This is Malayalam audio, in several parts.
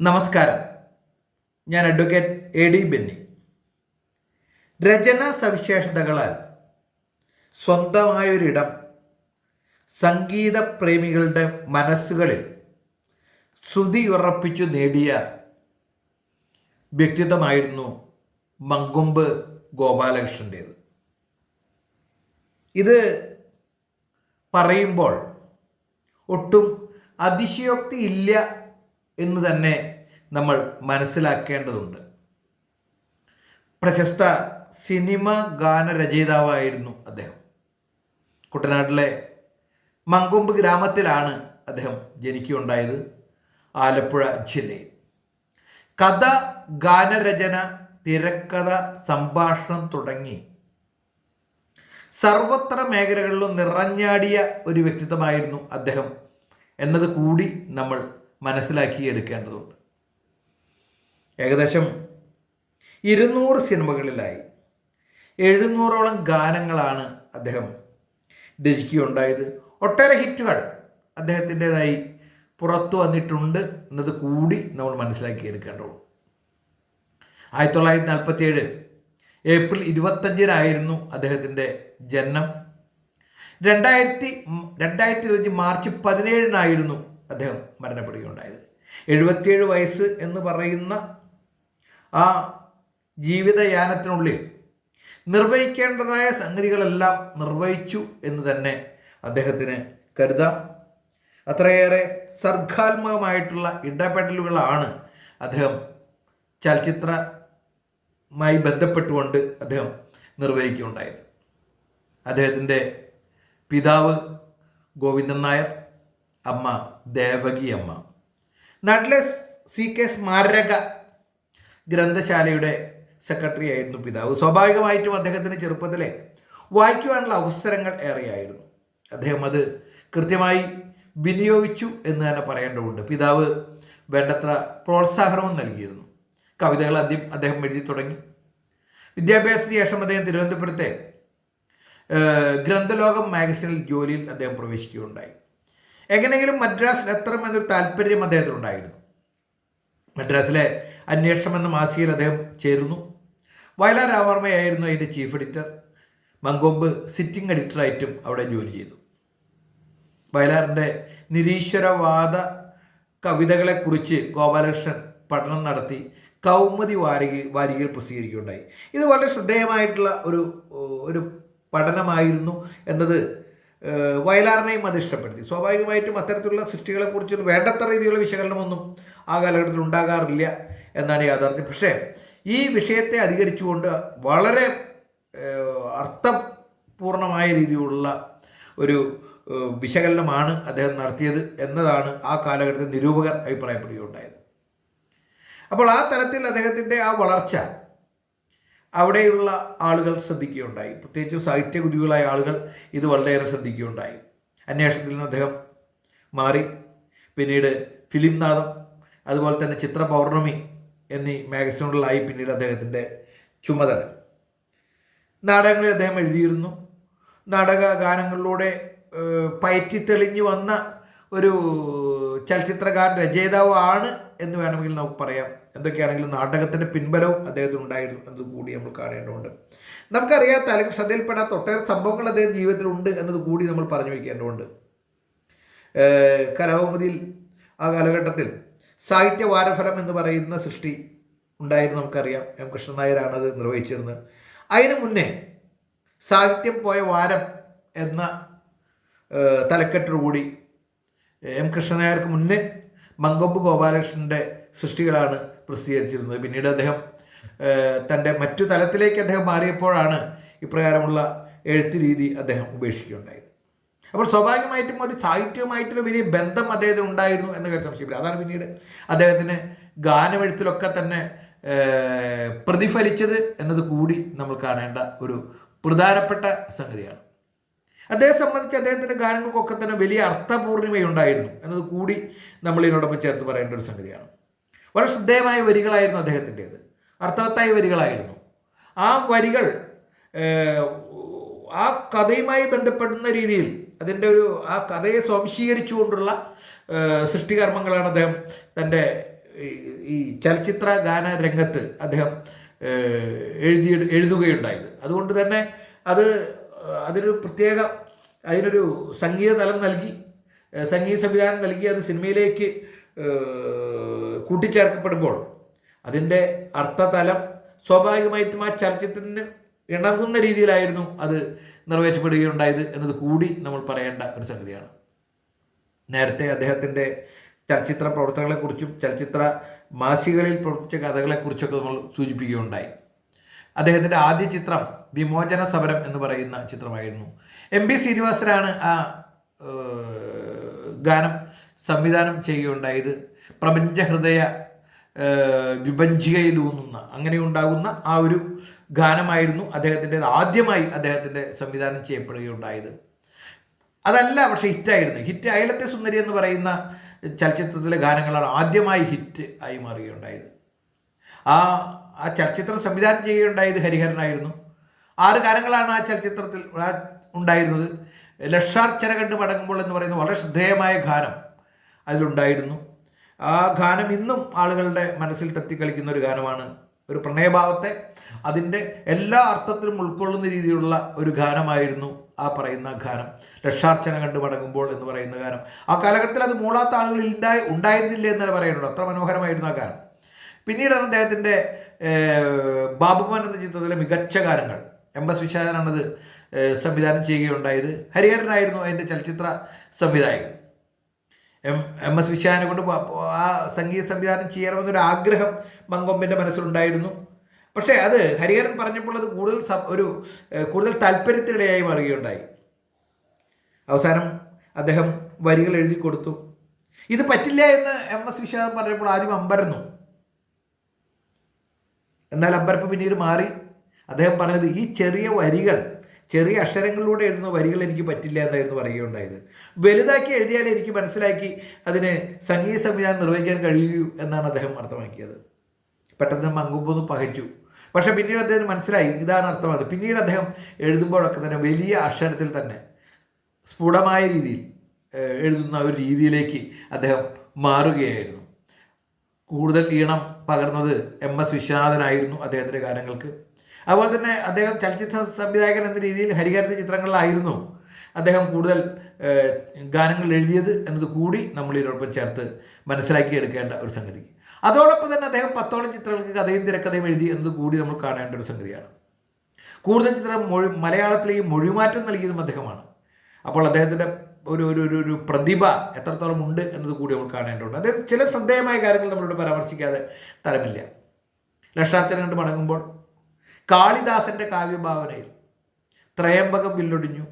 നമസ്കാരം. ഞാൻ അഡ്വക്കേറ്റ് എ ഡി ബെന്നി. രചനാ സവിശേഷതകളാൽ സ്വന്തമായൊരിടം സംഗീത പ്രേമികളുടെ മനസ്സുകളിൽ ശ്രുതി ഉറപ്പിച്ചു നേടിയ വ്യക്തിത്വമായിരുന്നു മങ്കൊമ്പ് ഗോപാലകൃഷ്ണന്റേത് ഇത് പറയുമ്പോൾ ഒട്ടും അതിശയോക്തി ഇല്ല എന്ന് തന്നെ നമ്മൾ മനസ്സിലാക്കേണ്ടതുണ്ട്. പ്രശസ്ത സിനിമ ഗാനരചയിതാവായിരുന്നു അദ്ദേഹം. കുട്ടനാട്ടിലെ മങ്കൊമ്പ് ഗ്രാമത്തിലാണ് അദ്ദേഹം ജനിക്കുകയുണ്ടായത്. ആലപ്പുഴ ജില്ലയിൽ. കഥ ഗാനരചന തിരക്കഥ സംഭാഷണം തുടങ്ങി സർവത്ര മേഖലകളിലും നിറഞ്ഞാടിയ ഒരു വ്യക്തിത്വമായിരുന്നു അദ്ദേഹം. എന്നത് കൂടി നമ്മൾ മനസ്സിലാക്കിയെടുക്കേണ്ടതുണ്ട് ഏകദേശം ഇരുന്നൂറ് സിനിമകളിലായി എഴുന്നൂറോളം ഗാനങ്ങളാണ് അദ്ദേഹം രചിക്കുകയുണ്ടായത്. ഒട്ടേറെ ഹിറ്റുകൾ അദ്ദേഹത്തിന്റെതായി പുറത്തു വന്നിട്ടുണ്ട് എന്നത് കൂടി നമ്മൾ മനസ്സിലാക്കി എടുക്കേണ്ടതുള്ളൂ ആയിരത്തി തൊള്ളായിരത്തി നാൽപ്പത്തി ഏഴ് ഏപ്രിൽ ഇരുപത്തഞ്ചിനായിരുന്നു അദ്ദേഹത്തിന്റെ ജനനം. രണ്ടായിരത്തി രണ്ടായിരത്തി ഇരുപത്തി മാർച്ച് പതിനേഴിനായിരുന്നു അദ്ദേഹം മരണപ്പെടുകയുണ്ടായത്. എഴുപത്തിയേഴ് വയസ്സ് എന്ന് പറയുന്ന ആ ജീവിതയാനത്തിനുള്ളിൽ നിർവഹിക്കേണ്ടതായ സംഗതികളെല്ലാം നിർവഹിച്ചു എന്ന് തന്നെ അദ്ദേഹത്തിന് കരുതാം. അത്രയേറെ സർഗാത്മകമായിട്ടുള്ള ഇടപെടലുകളാണ് അദ്ദേഹം ചലച്ചിത്രമായി ബന്ധപ്പെട്ടുകൊണ്ട് അദ്ദേഹം നിർവഹിക്കുകയുണ്ടായത്. അദ്ദേഹത്തിന്റെ പിതാവ് ഗോവിന്ദൻ നായർ അമ്മ ദേവകി അമ്മ. നാട്ടിലെ സി കെ സ്മാരക ഗ്രന്ഥശാലയുടെ സെക്രട്ടറി ആയിരുന്നു പിതാവ്. സ്വാഭാവികമായിട്ടും അദ്ദേഹത്തിന് ചെറുപ്പത്തിലെ വായിക്കുവാനുള്ള അവസരങ്ങൾ ഏറെയായിരുന്നു. അദ്ദേഹം അത് കൃത്യമായി വിനിയോഗിച്ചു എന്ന് തന്നെ പറയേണ്ടതുണ്ട്. പിതാവ് വേണ്ടത്ര പ്രോത്സാഹനവും നൽകിയിരുന്നു. കവിതകൾ ആദ്യം അദ്ദേഹം എഴുതി തുടങ്ങി. വിദ്യാഭ്യാസത്തിന് ശേഷം അദ്ദേഹം തിരുവനന്തപുരത്തെ ഗ്രന്ഥലോകം മാഗസിനിൽ ജോലിയിൽ അദ്ദേഹം പ്രവേശിക്കുകയുണ്ടായി. എങ്ങനെയെങ്കിലും മദ്രാസിൽ എത്തണം നല്ല താല്പര്യം അദ്ദേഹത്തിനുണ്ടായിരുന്നു മദ്രാസിലെ അന്വേഷണം എന്ന മാസികയിൽ അദ്ദേഹം ചേരുന്നു. വയലാർ രാമവർമ്മയായിരുന്നു അതിന്റെ ചീഫ് എഡിറ്റർ മങ്കൊമ്പ് സിറ്റിംഗ് എഡിറ്ററായിട്ടും അവിടെ ജോലി ചെയ്തു. വയലാറിന്റെ നിരീശ്വരവാദ കവിതകളെക്കുറിച്ച് ഗോപാലകൃഷ്ണൻ പഠനം നടത്തി കൗമുദി വാരിക വാരികയിൽ പ്രസിദ്ധീകരിക്കുകയുണ്ടായി. ഇത് വളരെ ശ്രദ്ധേയമായിട്ടുള്ള ഒരു ഒരു പഠനമായിരുന്നു എന്നത് വയലാറിനെയും അത് ഇഷ്ടപ്പെടുത്തി. സ്വാഭാവികമായിട്ടും അത്തരത്തിലുള്ള സൃഷ്ടികളെക്കുറിച്ച് വേണ്ടത്ര രീതിയിലുള്ള വിശകലനമൊന്നും ആ കാലഘട്ടത്തിൽ ഉണ്ടാകാറില്ല എന്നാണ് യാഥാർത്ഥ്യം. പക്ഷേ ഈ വിഷയത്തെ അധികരിച്ചുകൊണ്ട് വളരെ അർത്ഥപൂർണമായ രീതിയിലുള്ള ഒരു വിശകലനമാണ് അദ്ദേഹം നടത്തിയത് എന്നതാണ് ആ കാലഘട്ടത്തിൽ നിരൂപകർ അഭിപ്രായപ്പെടുകയുണ്ടായത്. അപ്പോൾ ആ തലത്തിൽ അദ്ദേഹത്തിന്റെ ആ വളർച്ച അവിടെയുള്ള ആളുകൾ ശ്രദ്ധിക്കുകയുണ്ടായി. പ്രത്യേകിച്ചും സാഹിത്യഗുരുക്കളായ ആളുകൾ ഇത് വളരെയേറെ ശ്രദ്ധിക്കുകയുണ്ടായി. അന്വേഷണത്തിൽ നിന്ന് അദ്ദേഹം മാറി. പിന്നീട് ഫിലിം നാദം അതുപോലെ തന്നെ ചിത്ര പൗർണമി എന്നീ മാഗസിനുകളിലായി പിന്നീട് അദ്ദേഹത്തിന്റെ ചുമതല. നാടകങ്ങളിൽ അദ്ദേഹം എഴുതിയിരുന്നു. നാടക ഗാനങ്ങളിലൂടെ പയറ്റി തെളിഞ്ഞു വന്ന ഒരു ചലച്ചിത്രകാരൻ രചയിതാവ് ആണ് എന്ന് വേണമെങ്കിൽ നമുക്ക് പറയാം. എന്തൊക്കെയാണെങ്കിലും നാടകത്തിന്റെ പിൻബലവും അദ്ദേഹത്തിന് ഉണ്ടായിരുന്നു എന്നതുകൂടി നമ്മൾ കാണേണ്ടതുണ്ട്. നമുക്കറിയാത്ത അല്ലെങ്കിൽ ശ്രദ്ധയിൽപ്പെടാത്ത ഒട്ടേറെ സംഭവങ്ങൾ അദ്ദേഹം ജീവിതത്തിലുണ്ട് എന്നത് കൂടി നമ്മൾ പറഞ്ഞു വയ്ക്കേണ്ടതുണ്ട് കലാകൗമുദിയിൽ ആ കാലഘട്ടത്തിൽ സാഹിത്യ വാരഫലം എന്ന് പറയുന്ന സൃഷ്ടി ഉണ്ടായിരുന്നു നമുക്കറിയാം. എം കൃഷ്ണൻ നായരാണ് അത് നിർവഹിച്ചിരുന്നത്. അതിന് മുന്നേ സാഹിത്യം പോയ വാരം എന്ന തലക്കെട്ടോടുകൂടി എം കൃഷ്ണനായർക്ക് മുന്നേ മങ്കൊമ്പ് ഗോപാലകൃഷ്ണന്റെ സൃഷ്ടികളാണ് പ്രസിദ്ധീകരിച്ചിരുന്നത്. പിന്നീട് അദ്ദേഹം തന്റെ മറ്റു തലത്തിലേക്ക് അദ്ദേഹം മാറിയപ്പോഴാണ് ഇപ്രകാരമുള്ള എഴുത്ത് രീതി അദ്ദേഹം ഉപേക്ഷിക്കുകയുണ്ടായത്. അപ്പോൾ സ്വാഭാവികമായിട്ടും ഒരു സാഹിത്യവുമായിട്ടുള്ള വലിയ ബന്ധം അദ്ദേഹത്തിന് ഉണ്ടായിരുന്നു എന്ന കാര്യം സംശയമില്ല. അതാണ് പിന്നീട് അദ്ദേഹത്തിന് ഗാനമെഴുത്തിലൊക്കെ തന്നെ പ്രതിഫലിച്ചത് എന്നത് കൂടി നമ്മൾ കാണേണ്ട ഒരു പ്രധാനപ്പെട്ട സംഗതിയാണ്. അദ്ദേഹത്തെ സംബന്ധിച്ച് അദ്ദേഹത്തിന്റെ ഗാനങ്ങൾക്കൊക്കെ തന്നെ വലിയ അർത്ഥപൂർണിമയുണ്ടായിരുന്നു എന്നത് കൂടി നമ്മൾ ഇതിനോടൊപ്പം ചേർത്ത് പറയേണ്ട ഒരു സംഗതിയാണ്. വളരെ ശ്രദ്ധേയമായ വരികളായിരുന്നു അദ്ദേഹത്തിന്റേത്. അർത്ഥവത്തായ വരികളായിരുന്നു. ആ വരികൾ ആ കഥയുമായി ബന്ധപ്പെടുന്ന രീതിയിൽ അതിന്റെ ഒരു ആ കഥയെ സ്വാംശീകരിച്ചുകൊണ്ടുള്ള സൃഷ്ടികർമ്മങ്ങളാണ് അദ്ദേഹം തന്റെ ഈ- ചലച്ചിത്ര ഗാന രംഗത്ത് അദ്ദേഹം എഴുതി എഴുതുകയുണ്ടായത്. അതുകൊണ്ട് തന്നെ അത് അതിനൊരു പ്രത്യേക അതിനൊരു സംഗീത തലം നൽകി സംഗീത സംവിധാനം നൽകി അത് സിനിമയിലേക്ക് കൂട്ടിച്ചേർക്കപ്പെടുമ്പോൾ അതിന്റെ അർത്ഥതലം സ്വാഭാവികമായിട്ടും ആ ചലച്ചിത്രത്തിന് ഇണങ്ങുന്ന രീതിയിലായിരുന്നു അത് നിറവേറ്റപ്പെടുകയുണ്ടായത് എന്നത് കൂടി നമ്മൾ പറയേണ്ട ഒരു സംഗതിയാണ്. നേരത്തെ അദ്ദേഹത്തിന്റെ ചലച്ചിത്ര പ്രവർത്തനങ്ങളെക്കുറിച്ചും ചലച്ചിത്ര മാസികകളിൽ പ്രവർത്തിച്ച കഥകളെക്കുറിച്ചൊക്കെ നമ്മൾ സൂചിപ്പിക്കുകയുണ്ടായി. അദ്ദേഹത്തിന്റെ ആദ്യ ചിത്രം വിമോചന സമരം എന്ന് പറയുന്ന ചിത്രമായിരുന്നു. എം പി ശ്രീനിവാസനാണ് ആ ഗാനം സംവിധാനം ചെയ്യുകയുണ്ടായത്. പ്രപഞ്ചഹൃദയ ഹൃദയ വിഭജികയിലൂന്നുന്ന. അങ്ങനെ ഉണ്ടാകുന്ന ആ ഒരു ഗാനമായിരുന്നു അദ്ദേഹത്തിന്റെ ആദ്യമായി അദ്ദേഹത്തിന്റെ സംവിധാനം ചെയ്യപ്പെടുകയുണ്ടായത്. അതല്ല പക്ഷേ ഹിറ്റായിരുന്നു. ഹിറ്റ് അയലത്തെ സുന്ദരി എന്ന് പറയുന്ന ചലച്ചിത്രത്തിലെ ഗാനങ്ങളാണ് ആദ്യമായി ഹിറ്റ് ആയി മാറുകയുണ്ടായത്. ആ ആ ചലച്ചിത്രം സംവിധാനം ചെയ്യുകയുണ്ടായത് ഹരിഹരനായിരുന്നു. ആറ് ഗാനങ്ങളാണ് ആ ചലച്ചിത്രത്തിൽ ഉണ്ടായിരുന്നത്. ലക്ഷാർച്ചന കണ്ട് മടങ്ങുമ്പോൾ എന്ന് പറയുന്ന വളരെ ശ്രദ്ധേയമായ ഗാനം. അതിലുണ്ടായിരുന്നു. ആ ഗാനം ഇന്നും ആളുകളുടെ മനസ്സിൽ തത്തിക്കളിക്കുന്ന ഒരു ഗാനമാണ്. ഒരു പ്രണയഭാവത്തെ അതിന്റെ എല്ലാ അർത്ഥത്തിലും ഉൾക്കൊള്ളുന്ന രീതിയിലുള്ള ഒരു ഗാനമായിരുന്നു ആ പറയുന്ന ഗാനം. രക്ഷാർച്ചന കണ്ട് മടങ്ങുമ്പോൾ എന്ന് പറയുന്ന ഗാനം. ആ കാലഘട്ടത്തിൽ അത് മൂളാത്ത ആളുകൾ ഉണ്ടായി ഉണ്ടായിരുന്നില്ല എന്ന് പറയുന്നുണ്ട് അത്ര മനോഹരമായിരുന്നു ആ ഗാനം. പിന്നീടാണ് അദ്ദേഹത്തിന്റെ ബാബുമാൻ എന്ന ചിത്രത്തിലെ മികച്ച ഗാനങ്ങൾ. എം എസ് വിശാലനാണത് സംവിധാനം ചെയ്യുകയുണ്ടായത്. ഹരിഹരനായിരുന്നു അതിന്റെ ചലച്ചിത്ര സംവിധായകൻ. എം എം എസ് വിശാനെ കൊണ്ട് ആ സംഗീത സംവിധാനം ചെയ്യണമെന്നൊരു ആഗ്രഹം മങ്കൊമ്പിന്റെ മനസ്സിലുണ്ടായിരുന്നു. പക്ഷേ അത് ഹരിഹരൻ പറഞ്ഞപ്പോൾ അത് കൂടുതൽ ഒരു കൂടുതൽ താല്പര്യത്തിനിടയായി മാറുകയുണ്ടായി. അവസാനം അദ്ദേഹം വരികൾ എഴുതി കൊടുത്തു. ഇത് പറ്റില്ല എന്ന് എം എസ് വിശ്വനാഥൻ പറഞ്ഞപ്പോൾ ആദ്യം അമ്പരന്നു. എന്നാൽ അമ്പരപ്പ് പിന്നീട് മാറി. അദ്ദേഹം പറഞ്ഞത് ഈ ചെറിയ വരികൾ ചെറിയ അക്ഷരങ്ങളിലൂടെ എഴുതുന്ന വരികൾ എനിക്ക് പറ്റില്ല എന്നായിരുന്നു പറയുകയുണ്ടായത്. വലുതാക്കി എഴുതിയാൽ എനിക്ക് മനസ്സിലാക്കി അതിന് സംഗീത സംവിധാനം നിർവഹിക്കാൻ കഴിയൂ എന്നാണ് അദ്ദേഹം അർത്ഥമാക്കിയത്. പെട്ടെന്ന് മങ്കുമ്പോന്ന് പകച്ചു. പക്ഷെ പിന്നീട് അദ്ദേഹം മനസ്സിലായി. ഇതാണ് അർത്ഥമായത് പിന്നീട് അദ്ദേഹം എഴുതുമ്പോഴൊക്കെ തന്നെ വലിയ അക്ഷരത്തിൽ തന്നെ സ്ഫുടമായ രീതിയിൽ എഴുതുന്ന ഒരു രീതിയിലേക്ക് അദ്ദേഹം മാറുകയായിരുന്നു. കൂടുതൽ ഈണം പകർന്നത് എം എസ് വിശ്വനാഥനായിരുന്നു അദ്ദേഹത്തിന്റെ ഗാനങ്ങൾക്ക് അതുപോലെ തന്നെ അദ്ദേഹം ചലച്ചിത്ര സംവിധായകൻ എന്ന രീതിയിൽ ഹരിഹരന്റെ ചിത്രങ്ങളിലായിരുന്നു അദ്ദേഹം കൂടുതൽ ഗാനങ്ങൾ എഴുതിയത് എന്നത് കൂടി നമ്മൾ ഇതിനോടൊപ്പം ചേർത്ത് മനസ്സിലാക്കിയെടുക്കേണ്ട ഒരു സംഗതി. അതോടൊപ്പം തന്നെ അദ്ദേഹം പത്തോളം ചിത്രങ്ങൾക്ക് കഥയും തിരക്കഥയും എഴുതി എന്നത് കൂടി നമ്മൾ കാണേണ്ട ഒരു സംഗതിയാണ്. കൂടുതൽ ചിത്രം മൊഴി മലയാളത്തിലേക്ക് മൊഴിമാറ്റം നൽകിയതും അദ്ദേഹമാണ്. അപ്പോൾ അദ്ദേഹത്തിന്റെ ഒരു ഒരു ഒരു ഒരു പ്രതിഭ എത്രത്തോളം ഉണ്ട് എന്നത് കൂടി നമ്മൾ കാണേണ്ടതുണ്ട്. അദ്ദേഹം ചില ശ്രദ്ധേയമായ കാര്യങ്ങൾ നമ്മളോട് പരാമർശിക്കാതെ തരമില്ല. ലക്ഷാർത്ഥന കണ്ട് മടങ്ങുമ്പോൾ കാളിദാസന്റെ കാവ്യഭാവനയിൽ ത്രയംബകം വില്ലൊടിഞ്ഞു.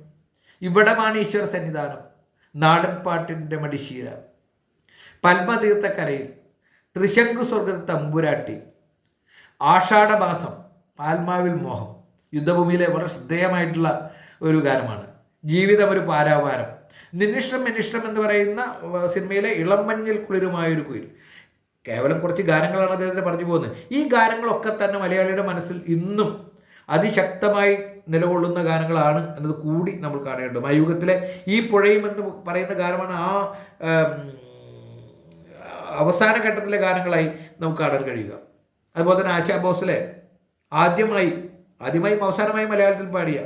ഇവിടമാണ് ഈശ്വര സന്നിധാനം. നാടൻ പാട്ടിന്റെ മടിശീല. പത്മതീർത്ഥക്കരയിൽ ത്രിശങ്കു സ്വർഗത്തെ തമ്പുരാട്ടി. ആഷാഢമാസം ആത്മാവിൽ മോഹം. യുദ്ധഭൂമിയിലെ വളരെ ശ്രദ്ധേയമായിട്ടുള്ള ഒരു ഗാനമാണ്. ജീവിതം ഒരു പാരാവാരം. നിന്നിഷ്ടം മിനിഷ്ടം എന്ന് പറയുന്ന സിനിമയിലെ ഇളം മഞ്ഞിൽ ഒരു കുയിൽ. കേവലം കുറച്ച് ഗാനങ്ങളാണ് അദ്ദേഹത്തിന് പറഞ്ഞു പോകുന്നത്. ഈ ഗാനങ്ങളൊക്കെ തന്നെ മലയാളിയുടെ മനസ്സിൽ ഇന്നും അതിശക്തമായി നിലകൊള്ളുന്ന ഗാനങ്ങളാണ് എന്നത് കൂടി നമ്മൾ കാണേണ്ടത് യുഗത്തിലെ ഈ പുഴയും എന്ന് പറയുന്ന ഗാനമാണ് ആ അവസാന ഘട്ടത്തിലെ ഗാനങ്ങളായി നമുക്ക് കാണാൻ കഴിയുക. അതുപോലെ തന്നെ ആശാ ബോസിലെ ആദ്യമായി ആദ്യമായും അവസാനമായും മലയാളത്തിൽ പാടിയ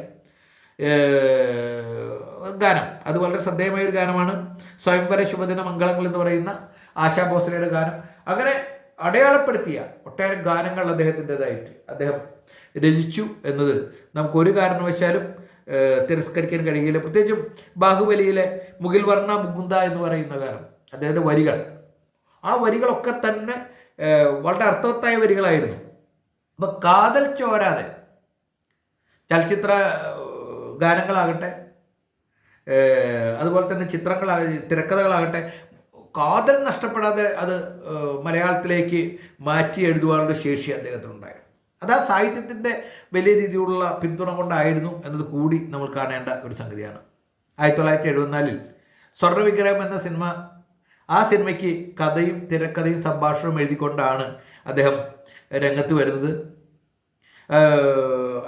ഗാനം. അത് വളരെ ശ്രദ്ധേയമായ ഒരു ഗാനമാണ്. സ്വയംവര ശുഭദിന മംഗളങ്ങൾ എന്ന് പറയുന്ന ആശാ ഭോസ്ലയുടെ ഗാനം. അങ്ങനെ അടയാളപ്പെടുത്തിയ ഒട്ടേറെ ഗാനങ്ങൾ അദ്ദേഹത്തിന്റെതായിട്ട്. അദ്ദേഹം രചിച്ചു എന്നത് നമുക്കൊരു കാരണവശാലും തിരസ്കരിക്കാൻ കഴിയില്ല. പ്രത്യേകിച്ചും ബാഹുബലിയിലെ മുഗിൽ വർണ മുകുന്ദ എന്ന് പറയുന്ന ഗാനം അദ്ദേഹത്തിന്റെ വരികൾ. ആ വരികളൊക്കെ തന്നെ വളരെ അർത്ഥവത്തായ വരികളായിരുന്നു. അപ്പം കാതൽ ചോരാതെ ചലച്ചിത്ര ഗാനങ്ങളാകട്ടെ അതുപോലെ തന്നെ ചിത്രങ്ങളാ തിരക്കഥകളാകട്ടെ കാതൽ നഷ്ടപ്പെടാതെ അത് മലയാളത്തിലേക്ക് മാറ്റി എഴുതുവാനുള്ള ശേഷി അദ്ദേഹത്തിനുണ്ടായിരുന്നു. അത് ആ സാഹിത്യത്തിന്റെ വലിയ രീതിയിലുള്ള പിന്തുണ കൊണ്ടായിരുന്നു എന്നത് കൂടി നമ്മൾ കാണേണ്ട ഒരു സംഗതിയാണ്. ആയിരത്തി തൊള്ളായിരത്തി എഴുപത്തിനാലിൽ സ്വർണവിഗ്രഹം എന്ന സിനിമ ആ സിനിമയ്ക്ക് കഥയും തിരക്കഥയും സംഭാഷണവും എഴുതിക്കൊണ്ടാണ് അദ്ദേഹം രംഗത്ത് വരുന്നത്.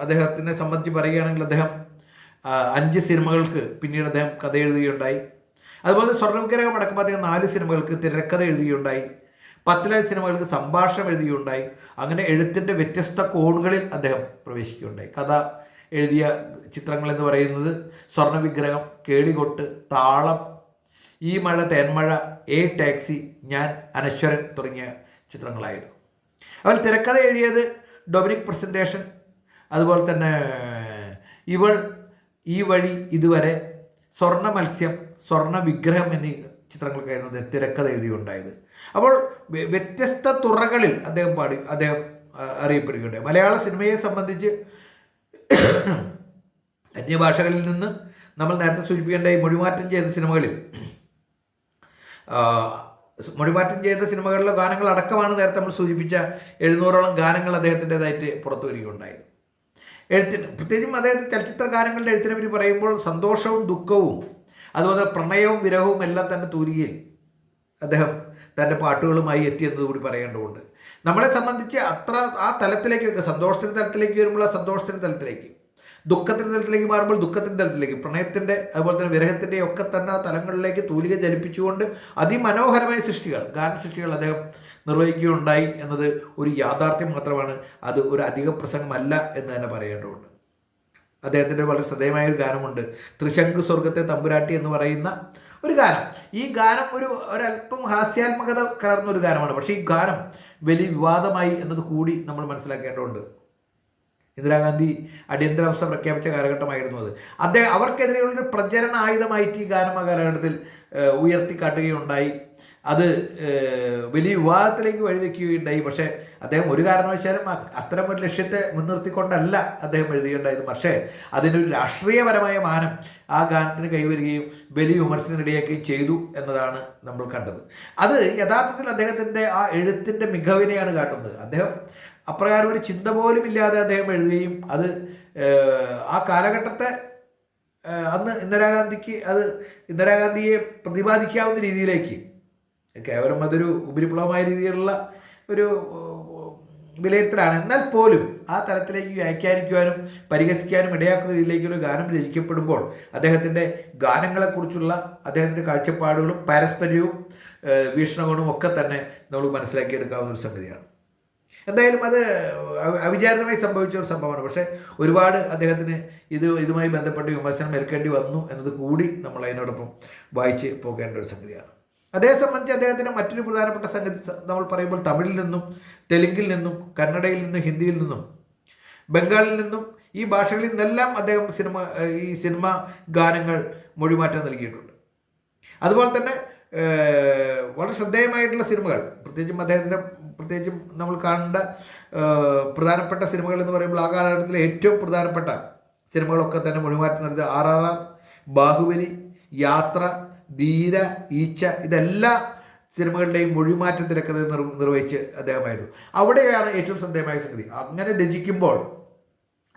അദ്ദേഹത്തിനെ സംബന്ധിച്ച് പറയുകയാണെങ്കിൽ അദ്ദേഹം അഞ്ച് സിനിമകൾക്ക് പിന്നീട് അദ്ദേഹം കഥ എഴുതുകയുണ്ടായി. അതുപോലെ സ്വർണവിഗ്രഹം അദ്ദേഹം നാല് സിനിമകൾക്ക് തിരക്കഥ എഴുതുകയുണ്ടായി പത്തിലെ സിനിമകൾക്ക് സംഭാഷണം എഴുതുകയുണ്ടായി അങ്ങനെ എഴുത്തിന്റെ വ്യത്യസ്ത കോണുകളിൽ അദ്ദേഹം പ്രവേശിക്കുകയുണ്ടായി. കഥ എഴുതിയ ചിത്രങ്ങൾ എന്ന് പറയുന്നത് സ്വർണവിഗ്രഹം കേളികൊട്ട് താളം ഈ മഴ തേന്മഴ എ ടാക്സി ഞാൻ അനശ്വരൻ തുടങ്ങിയ ചിത്രങ്ങളായിരുന്നു. അവൾ തിരക്കഥ എഴുതിയത് ഡൊമിനിക് പ്രസന്റേഷൻ അതുപോലെ തന്നെ ഇവൾ ഈ വഴി ഇതുവരെ സ്വർണ മത്സ്യം സ്വർണ വിഗ്രഹം എന്നീ ചിത്രങ്ങൾക്കായിരുന്നു തിരക്കഥ എഴുതിയുണ്ടായത്. അപ്പോൾ വ്യ- വ്യത്യസ്ത തുറകളിൽ അദ്ദേഹം പാടി അദ്ദേഹം അറിയപ്പെടുകയുണ്ട് മലയാള സിനിമയെ സംബന്ധിച്ച് അന്യഭാഷകളിൽ നിന്ന് നമ്മൾ നേരത്തെ സൂചിപ്പിക്കേണ്ട ഈ മൊഴിമാറ്റം ചെയ്ത സിനിമകളിൽ മൊഴിമാറ്റം ചെയ്ത സിനിമകളിലെ ഗാനങ്ങൾ അടക്കമാണ് നേരത്തെ നമ്മൾ സൂചിപ്പിച്ച എഴുന്നൂറോളം ഗാനങ്ങൾ അദ്ദേഹത്തിന്റെതായിട്ട് പുറത്തു വരികയുണ്ടായത്. എഴുത്തിന് പ്രത്യേകിച്ചും അദ്ദേഹത്തെ ചലച്ചിത്ര ഗാനങ്ങളുടെ എഴുത്തിനെ പറ്റി പറയുമ്പോൾ സന്തോഷവും ദുഃഖവും അതുപോലെ പ്രണയവും വിരഹവും എല്ലാം തന്നെ തൂരികയിൽ അദ്ദേഹം തന്റെ പാട്ടുകളുമായി എത്തിയെന്നത് കൂടി പറയേണ്ടതുണ്ട്. നമ്മളെ സംബന്ധിച്ച് അത്ര ആ തലത്തിലേക്കൊക്കെ സന്തോഷത്തിന്റെ തലത്തിലേക്ക് വരുമ്പോൾ ആ സന്തോഷത്തിന്റെ തലത്തിലേക്ക്. ദുഃഖത്തിന്റെ തലത്തിലേക്ക് മാറുമ്പോൾ ദുഃഖത്തിന്റെ തലത്തിലേക്ക്. പ്രണയത്തിന്റെ അതുപോലെ തന്നെ വിരഹത്തിന്റെ ഒക്കെ തന്നെ ആ തലങ്ങളിലേക്ക് തൂലിക ജലിപ്പിച്ചുകൊണ്ട് അതിമനോഹരമായ സൃഷ്ടികൾ ഗാന സൃഷ്ടികൾ അദ്ദേഹം നിർവഹിക്കുകയുണ്ടായി എന്നത് ഒരു യാഥാർത്ഥ്യം മാത്രമാണ്. അത് ഒരു അധിക പ്രസംഗമല്ല എന്ന് തന്നെ പറയേണ്ടതുണ്ട്. അദ്ദേഹത്തിന്റെ വളരെ ശ്രദ്ധേയമായ ഒരു ഗാനമുണ്ട്. ത്രിശങ്ക് സ്വർഗത്തെ തമ്പുരാട്ടി എന്ന് പറയുന്ന ഒരു ഗാനം. ഈ ഗാനം ഒരു ഒരല്പം ഹാസ്യാത്മകത കലർന്ന ഒരു ഗാനമാണ്. പക്ഷേ ഈ ഗാനം വലിയ വിവാദമായി എന്നത് കൂടി നമ്മൾ മനസ്സിലാക്കേണ്ടതുണ്ട്. ഇന്ദിരാഗാന്ധി അടിയന്തരാവസ്ഥ പ്രഖ്യാപിച്ച കാലഘട്ടമായിരുന്നു അത്. അദ്ദേഹം അവർക്കെതിരെയുള്ളൊരു പ്രചരണ ആയുധമായിട്ട് ഈ ഗാനം ആ കാലഘട്ടത്തിൽ ഉയർത്തിക്കാട്ടുകയുണ്ടായി. അത് വലിയ വിവാദത്തിലേക്ക് വഴിവെക്കുകയുണ്ടായി. പക്ഷേ അദ്ദേഹം ഒരു കാരണവശാലും അത്തരം ഒരു ലക്ഷ്യത്തെ മുൻനിർത്തിക്കൊണ്ടല്ല അദ്ദേഹം എഴുതുകയുണ്ടായത് പക്ഷേ അതിനൊരു രാഷ്ട്രീയപരമായ മാനം ആ ഗാനത്തിന് കൈവരികയും വലിയ വിമർശനത്തിനിടയാക്കുകയും ചെയ്തു എന്നതാണ് നമ്മൾ കണ്ടത്. അത് യഥാർത്ഥത്തിൽ അദ്ദേഹത്തിന്റെ ആ എഴുത്തിന്റെ മികവിനെയാണ് കാട്ടുന്നത്. അദ്ദേഹം അപ്രകാരം ഒരു ചിന്ത പോലും ഇല്ലാതെ അദ്ദേഹം എഴുതുകയും അത് ആ കാലഘട്ടത്തെ അന്ന് ഇന്ദിരാഗാന്ധിക്ക് അത് ഇന്ദിരാഗാന്ധിയെ പ്രതിപാദിക്കാവുന്ന രീതിയിലേക്ക് കേവലം അതൊരു ഉപരിപ്ലവമായ രീതിയിലുള്ള ഒരു വിലയിരുത്തലാണ്. എന്നാൽ പോലും ആ തലത്തിലേക്ക് വ്യാഖ്യാനിക്കുവാനും പരിഹസിക്കാനും ഇടയാക്കുന്ന രീതിയിലേക്ക് ഒരു ഗാനം രചിക്കപ്പെടുമ്പോൾ അദ്ദേഹത്തിന്റെ ഗാനങ്ങളെക്കുറിച്ചുള്ള അദ്ദേഹത്തിന്റെ കാഴ്ചപ്പാടുകളും പാരസ്പര്യവും വീക്ഷണങ്ങളും ഒക്കെ തന്നെ നമ്മൾ മനസ്സിലാക്കിയെടുക്കാവുന്ന ഒരു സംഗതിയാണ്. എന്തായാലും അത് അവിചാരിതമായി സംഭവിച്ച ഒരു സംഭവമാണ്. പക്ഷേ ഒരുപാട് അദ്ദേഹത്തിന് ഇത് ഇതുമായി ബന്ധപ്പെട്ട് വിമർശനം ഏൽക്കേണ്ടി വന്നു എന്നത് കൂടി നമ്മൾ അതിനോടൊപ്പം വായിച്ച് പോകേണ്ട ഒരു സംഗതിയാണ്. അതേ സംബന്ധിച്ച് അദ്ദേഹത്തിന് മറ്റൊരു പ്രധാനപ്പെട്ട സംഗതി നമ്മൾ പറയുമ്പോൾ തമിഴിൽ നിന്നും തെലുങ്കിൽ നിന്നും കന്നഡയിൽ നിന്നും ഹിന്ദിയിൽ നിന്നും ബംഗാളിൽ നിന്നും ഈ ഭാഷകളിൽ നിന്നെല്ലാം അദ്ദേഹം സിനിമ ഈ സിനിമ ഗാനങ്ങൾ മൊഴിമാറ്റം നൽകിയിട്ടുണ്ട്. അതുപോലെ തന്നെ വളരെ ശ്രദ്ധേയമായിട്ടുള്ള സിനിമകൾ പ്രത്യേകിച്ചും അദ്ദേഹത്തിന്റെ പ്രത്യേകിച്ചും നമ്മൾ കാണേണ്ട പ്രധാനപ്പെട്ട സിനിമകൾ എന്ന് പറയുമ്പോൾ ആ കാലഘട്ടത്തിലെ ഏറ്റവും പ്രധാനപ്പെട്ട സിനിമകളൊക്കെ തന്നെ മൊഴിമാറ്റം നൽകിയത് ആർ ആർ ആർ ബാഹുബലി യാത്ര ധീര ഈച്ച ഇതെല്ലാ സിനിമകളുടെയും മൊഴിമാറ്റം തിരക്കഥ നിർ നിർവഹിച്ച് അദ്ദേഹമായിരുന്നു. അവിടെയാണ് ഏറ്റവും ശ്രദ്ധേയമായ സംഗതി. അങ്ങനെ രചിക്കുമ്പോൾ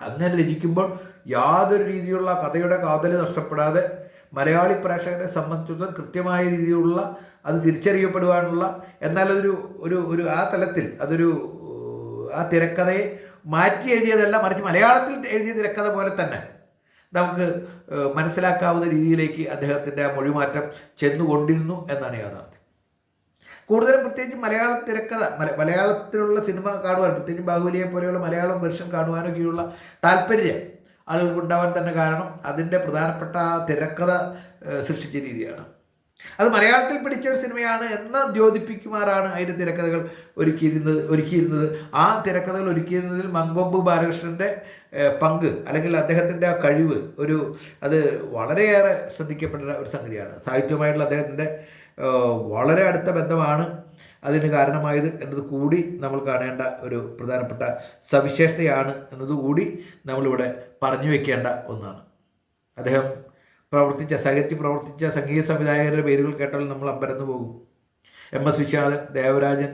അങ്ങനെ രചിക്കുമ്പോൾ യാതൊരു രീതിയിലുള്ള കഥയുടെ കാതൽ നഷ്ടപ്പെടാതെ മലയാളി പ്രേക്ഷകരെ സംബന്ധിച്ചിടത്തോളം കൃത്യമായ രീതിയിലുള്ള അത് തിരിച്ചറിയപ്പെടുവാനുള്ള എന്നാൽ അതൊരു ഒരു ഒരു ആ തലത്തിൽ അതൊരു ആ തിരക്കഥയെ മാറ്റി എഴുതിയതല്ല മറിച്ച് മലയാളത്തിൽ എഴുതിയ തിരക്കഥ പോലെ തന്നെ നമുക്ക് മനസ്സിലാക്കാവുന്ന രീതിയിലേക്ക് അദ്ദേഹത്തിന്റെ മൊഴിമാറ്റം ചെന്നുകൊണ്ടിരുന്നു എന്നാണ് യാഥാർത്ഥ്യം. കൂടുതലും പ്രത്യേകിച്ച് മലയാള തിരക്കഥ മല- മലയാളത്തിലുള്ള സിനിമ കാണുവാൻ പ്രത്യേകിച്ച് ബാഹുബലിയെ പോലെയുള്ള മലയാളം വെർഷൻ കാണുവാനൊക്കെയുള്ള താല്പര്യം ആളുകൾക്ക് ഉണ്ടാവാൻ തന്നെ കാരണം അതിന്റെ പ്രധാനപ്പെട്ട തിരക്കഥ സൃഷ്ടിച്ച രീതിയാണ്. അത് മലയാളത്തിൽ പിടിച്ച ഒരു സിനിമയാണ് എന്ന ദ്യോതിപ്പിക്കുമാറാണ് അതിന്റെ തിരക്കഥകൾ ഒരുക്കിയിരുന്നത് ഒരുക്കിയിരുന്നത്. ആ തിരക്കഥകൾ ഒരുക്കിയിരുന്നതിൽ മങ്കൊമ്പ് ബാലകൃഷ്ണന്റെ പങ്ക് അല്ലെങ്കിൽ അദ്ദേഹത്തിന്റെ ആ കഴിവ് ഒരു അത് വളരെയേറെ ശ്രദ്ധിക്കപ്പെട്ട ഒരു സംഗതിയാണ്. സാഹിത്യവുമായിട്ടുള്ള അദ്ദേഹത്തിന്റെ വളരെ അടുത്ത ബന്ധമാണ് അതിന് കാരണമായത് എന്നത് കൂടി നമ്മൾ കാണേണ്ട ഒരു പ്രധാനപ്പെട്ട സവിശേഷതയാണ് എന്നതുകൂടി നമ്മളിവിടെ പറഞ്ഞു വെക്കേണ്ട ഒന്നാണ്. അദ്ദേഹം പ്രവർത്തിച്ച സാഹിത്യ പ്രവർത്തിച്ച സംഗീത സംവിധായകരുടെ പേരുകൾ കേട്ടാൽ നമ്മൾ അമ്പരന്ന് പോകും. M S Viswanathan Devarajan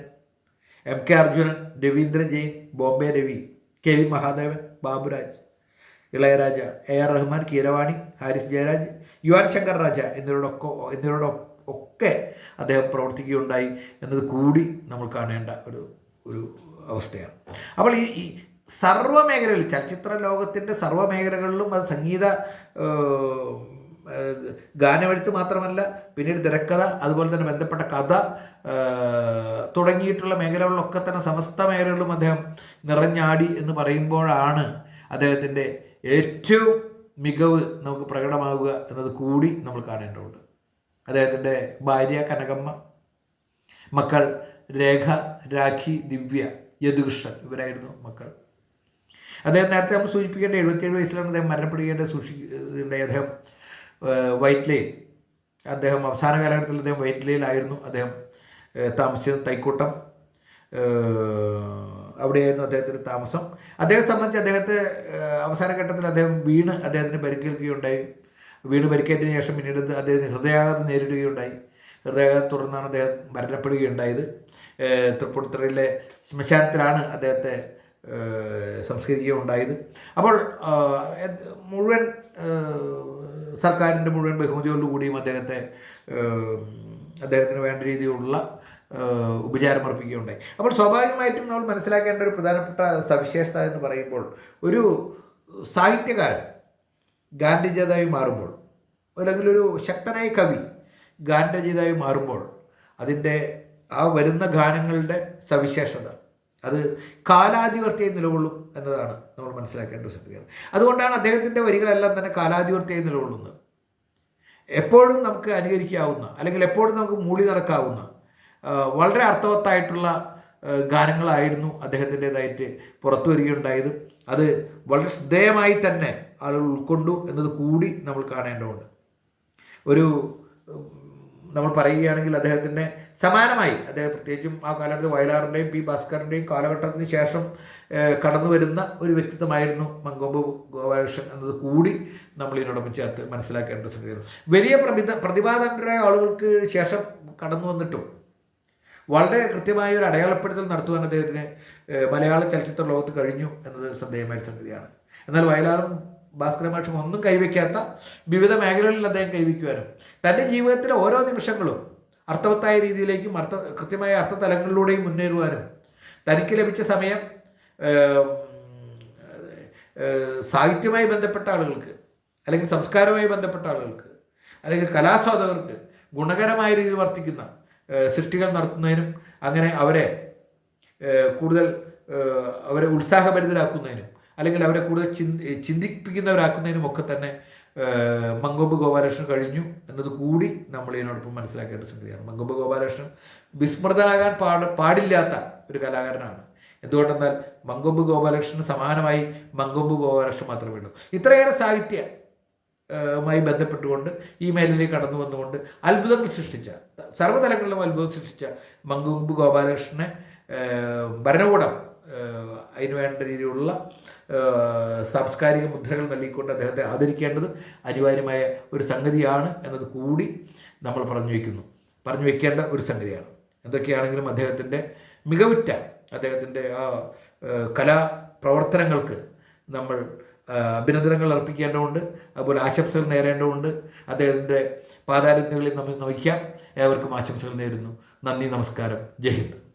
M K Arjunan Raveendran Jain Bombay Ravi K V Mahadevan Baburaj Ilaiyaraaja A R Rahman Keeravani Harris Jayaraj Yuvan Shankar Raja എന്നിവരോടൊക്കെ എന്നിവരോടൊക്കെ ഒക്കെ അദ്ദേഹം പ്രവർത്തിക്കുകയുണ്ടായി എന്നത് കൂടി നമ്മൾ കാണേണ്ട ഒരു ഒരു അവസ്ഥയാണ്. അപ്പോൾ ഈ ഈ സർവമേഖലകളിൽ ചലച്ചിത്ര ലോകത്തിന്റെ സർവമേഖലകളിലും അത് സംഗീത ഗാനമെഴുത്ത് മാത്രമല്ല പിന്നീട് തിരക്കഥ അതുപോലെ തന്നെ ബന്ധപ്പെട്ട കഥ തുടങ്ങിയിട്ടുള്ള മേഖലകളിലൊക്കെ തന്നെ സമസ്ത മേഖലകളിലും അദ്ദേഹം നിറഞ്ഞാടി എന്ന് പറയുമ്പോഴാണ് അദ്ദേഹത്തിന്റെ ഏറ്റവും മികവ് നമുക്ക് പ്രകടമാവുക എന്നത് കൂടി നമ്മൾ കാണേണ്ടതുണ്ട്. അദ്ദേഹത്തിന്റെ ഭാര്യ കനകമ്മ മക്കൾ രേഖ രാഖി ദിവ്യ യദുകൃഷ്ണൻ ഇവരായിരുന്നു മക്കൾ. അദ്ദേഹം നേരത്തെ നമ്മൾ സൂചിപ്പിക്കേണ്ട എഴുപത്തിയേഴ് വയസ്സിലാണ് അദ്ദേഹം മരണപ്പെടുകേണ്ട സൂക്ഷിക്കേണ്ട അദ്ദേഹം വൈറ്റ്ലയിൽ അദ്ദേഹം അവസാന കാലഘട്ടത്തിൽ അദ്ദേഹം വൈറ്റ്ലയിലായിരുന്നു അദ്ദേഹം താമസിച്ചത് തൈക്കൂട്ടം. അവിടെയായിരുന്നു അദ്ദേഹത്തിന്റെ താമസം. അദ്ദേഹം സംബന്ധിച്ച് അദ്ദേഹത്തെ അവസാന ഘട്ടത്തിൽ അദ്ദേഹം വീണ് അദ്ദേഹത്തിന് പരിക്കേൽക്കുകയുണ്ടായി. വീണ് പരിക്കേറ്റതിന് ശേഷം പിന്നീട് അദ്ദേഹത്തിന് ഹൃദയാഘാതം നേരിടുകയുണ്ടായി. ഹൃദയാഘാതത്തെ തുടർന്നാണ് അദ്ദേഹം മരണപ്പെടുകയുണ്ടായത്. തൃപ്പൂണിത്തറയിലെ ശ്മശാനത്തിലാണ് അദ്ദേഹത്തെ സംസ്കരിക്കുകയുണ്ടായത്. അപ്പോൾ മുഴുവൻ സർക്കാരിന്റെ മുഴുവൻ ബഹുമതിയോടുകൂടിയും അദ്ദേഹത്തെ അദ്ദേഹത്തിന് വേണ്ട രീതിയിലുള്ള ഉപചാരം അർപ്പിക്കുകയുണ്ടായി. അപ്പോൾ സ്വാഭാവികമായിട്ടും നമ്മൾ മനസ്സിലാക്കേണ്ട ഒരു പ്രധാനപ്പെട്ട സവിശേഷത എന്ന് പറയുമ്പോൾ ഒരു സാഹിത്യകാരൻ ഗാന്ധിജേതായി മാറുമ്പോൾ അല്ലെങ്കിൽ ഒരു ശക്തനായ കവി ഗാന്ധിജേതായി മാറുമ്പോൾ അതിന്റെ ആ വരുന്ന ഗാനങ്ങളുടെ സവിശേഷത അത് കാലാധിപത്യമായി നിലകൊള്ളും എന്നതാണ് നമ്മൾ മനസ്സിലാക്കേണ്ട ഒരു സംഗതിയാണ് അതുകൊണ്ടാണ് അദ്ദേഹത്തിന്റെ വരികളെല്ലാം തന്നെ കാലാധിപത്യമായി നിലകൊള്ളുന്നത്. എപ്പോഴും നമുക്ക് അനുകരിക്കാവുന്ന അല്ലെങ്കിൽ എപ്പോഴും നമുക്ക് മൂളി നടക്കാവുന്ന വളരെ അർത്ഥവത്തായിട്ടുള്ള ഗാനങ്ങളായിരുന്നു അദ്ദേഹത്തിന്റെതായിട്ട് പുറത്തു വരികയുണ്ടായത്. അത് വളരെ ശ്രദ്ധേയമായി തന്നെ ആളുകൾ ഉൾക്കൊണ്ടു എന്നത് കൂടി നമ്മൾ കാണേണ്ടതുണ്ട്. ഒരു നമ്മൾ പറയുകയാണെങ്കിൽ അദ്ദേഹത്തിന്റെ സമാനമായി. അദ്ദേഹം പ്രത്യേകിച്ചും ആ കാലഘട്ടത്തിൽ വയലാറിന്റെയും പി ഭാസ്കറിന്റെയും കാലഘട്ടത്തിന് ശേഷം കടന്നു വരുന്ന ഒരു വ്യക്തിത്വമായിരുന്നു മങ്കൊമ്പ് ഗോപാലകൃഷ്ണൻ എന്നത് കൂടി നമ്മൾ ഇതിനോടൊപ്പം ചേർത്ത് മനസ്സിലാക്കേണ്ട സംഗതിയാണ്. വലിയ പ്രതിഭ പ്രതിഭാധനരായ ആളുകൾക്ക് ശേഷം കടന്നു വന്നിട്ടും വളരെ കൃത്യമായ ഒരു അടയാളപ്പെടുത്തൽ നടത്തുവാൻ അദ്ദേഹത്തിന് മലയാള ചലച്ചിത്ര ലോകത്ത് കഴിഞ്ഞു എന്നത് ശ്രദ്ധേയമായ സംഗതിയാണ്. എന്നാൽ വയലാറും ഭാസ്കര മാഷും ഒന്നും കൈവയ്ക്കാത്ത വിവിധ മേഖലകളിൽ അദ്ദേഹം കൈവയ്ക്കുവാനും തന്റെ ജീവിതത്തിലെ ഓരോ നിമിഷങ്ങളും അർത്ഥവത്തായ രീതിയിലേക്കും അർത്ഥ കൃത്യമായ അർത്ഥതലങ്ങളിലൂടെയും മുന്നേറുവാനും. തനിക്ക് ലഭിച്ച സമയം സാഹിത്യവുമായി ബന്ധപ്പെട്ട ആളുകൾക്ക് അല്ലെങ്കിൽ സംസ്കാരവുമായി ബന്ധപ്പെട്ട ആളുകൾക്ക് അല്ലെങ്കിൽ കലാസ്വാദകർക്ക് ഗുണകരമായ രീതിയിൽ വർത്തിക്കുന്ന സൃഷ്ടികൾ നടത്തുന്നതിനും അങ്ങനെ അവരെ കൂടുതൽ അവരെ ഉത്സാഹഭരിതരാക്കുന്നതിനും അല്ലെങ്കിൽ അവരെ കൂടുതൽ ചിന്തി ചിന്തിപ്പിക്കുന്നവരാക്കുന്നതിനും ഒക്കെ തന്നെ മങ്കൊമ്പ് ഗോപാലകൃഷ്ണൻ കഴിഞ്ഞു എന്നത് കൂടി നമ്മൾ ഇതിനോടൊപ്പം മനസ്സിലാക്കേണ്ട സംഗതിയാണ്. മങ്കൊമ്പ് ഗോപാലകൃഷ്ണൻ വിസ്മൃതനാകാൻ പാട പാടില്ലാത്ത ഒരു കലാകാരനാണ്. എന്തുകൊണ്ടെന്നാൽ മങ്കൊമ്പ് ഗോപാലകൃഷ്ണന് സമാനമായി മങ്കൊമ്പ് ഗോപാലകൃഷ്ണൻ മാത്രമേ ഉള്ളൂ. ഇത്രയേറെ സാഹിത്യ മായി ബന്ധപ്പെട്ടുകൊണ്ട് ഈ മേഖലയിൽ കടന്നു വന്നുകൊണ്ട് അത്ഭുതങ്ങൾ സൃഷ്ടിച്ച സർവതലങ്ങളിലും അത്ഭുതം സൃഷ്ടിച്ച മങ്കൊമ്പ് ഗോപാലകൃഷ്ണനെ ഭരണകൂടം അതിനു വേണ്ട രീതിയിലുള്ള സാംസ്കാരിക മുദ്രകൾ നൽകിക്കൊണ്ട് അദ്ദേഹത്തെ ആദരിക്കേണ്ടത് അനിവാര്യമായ ഒരു സംഗതിയാണ് എന്നത് കൂടി നമ്മൾ പറഞ്ഞു വയ്ക്കുന്നു. പറഞ്ഞു വയ്ക്കേണ്ട ഒരു സംഗതിയാണ്. എന്തൊക്കെയാണെങ്കിലും അദ്ദേഹത്തിന്റെ മികവുറ്റ അദ്ദേഹത്തിന്റെ ആ കലാ പ്രവർത്തനങ്ങൾക്ക് നമ്മൾ അഭിനന്ദനങ്ങൾ അർപ്പിക്കേണ്ടതുണ്ട്. അതുപോലെ ആശംസകൾ നേരേണ്ടതുണ്ട്. അദ്ദേഹത്തിന്റെ പാതാരങ്ങളിൽ നമ്മൾ നയിക്കാം ഏവർക്കും ആശംസകൾ നേരുന്നു. നന്ദി നമസ്കാരം. ജയ് ഹിന്ദ്.